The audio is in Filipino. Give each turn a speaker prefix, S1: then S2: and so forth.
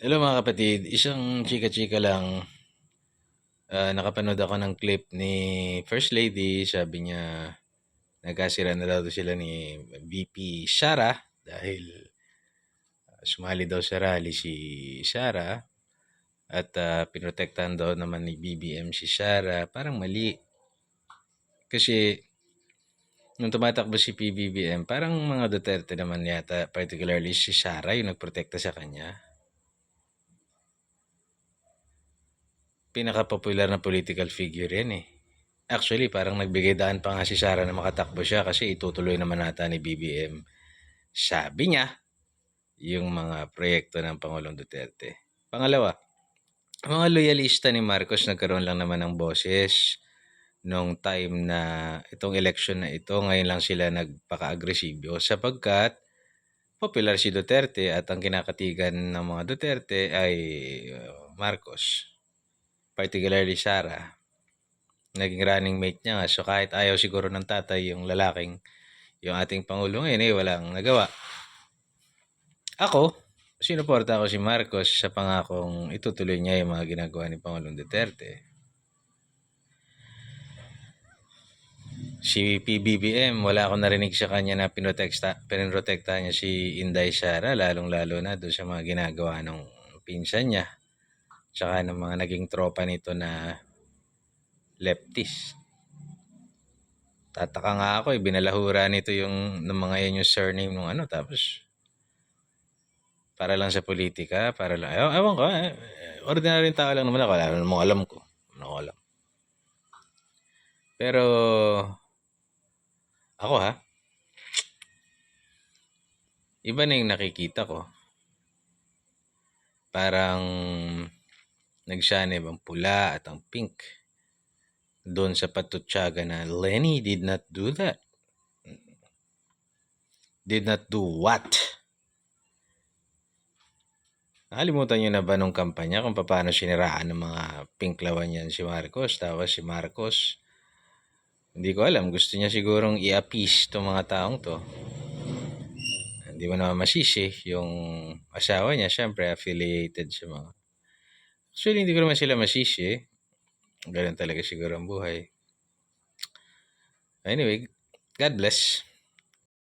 S1: Hello mga kapatid, isang chika-chika lang. Ah, nakapanood ako ng clip ni First Lady. Sabi niya, nagkasira na daw sila ni VP Sara dahil ah, sumali daw sa rally si Sara at ah, pinotektahan daw naman ni BBM si Sara. Parang mali. Kasi nung tumatakbo si PBBM, parang mga Duterte naman yata, particularly si Sara yung nagprotekta sa kanya. Pinaka-popular na political figure yan eh. Actually, parang nagbigay daan pa nga si Sara na makatakbo siya kasi itutuloy naman nata ni BBM. Sabi niya, yung mga proyekto ng Pangulong Duterte. Pangalawa, ang mga loyalista ni Marcos nagkaroon lang naman ng boses nung time na itong election na ito, ngayon lang sila nagpaka-agresibo sapagkat popular si Duterte at ang kinakatigan ng mga Duterte ay uh, Marcos particularly Sara, naging running mate niya nga. So kahit ayaw siguro ng tatay yung lalaking, yung ating Pangulo ngayon eh, walang nagawa. Ako, sinuporta ko si Marcos sa pangakong itutuloy niya yung mga ginagawa ni Pangulong Duterte. Si PBBM, wala akong narinig sa kanya na pinoteksta, pinrotekta niya si Inday Sara, lalong-lalo na doon sa mga ginagawa ng pinsan niya tsaka ng mga naging tropa nito na leftist. Tataka nga ako, eh, binalahura nito yung ng mga yan yung surname ng ano, tapos para lang sa politika, para lang, ewan, ewan ko, eh, ordinary tao lang naman ako, wala namang alam ko. Ano alam. Pero, ako ha, iba na yung nakikita ko. Parang, nagsanib ang pula at ang pink doon sa patutsaga na Lenny did not do that. Did not do what? Nakalimutan niyo na ba nung kampanya kung paano siniraan ng mga pink lawan yan si Marcos? Tapos si Marcos, hindi ko alam, gusto niya sigurong i-appease itong mga taong to. Hindi mo naman masisi yung asawa niya, syempre affiliated sa mga Actually, hindi ko naman sila masisi. Ganun talaga siguro ang buhay. Anyway, God bless.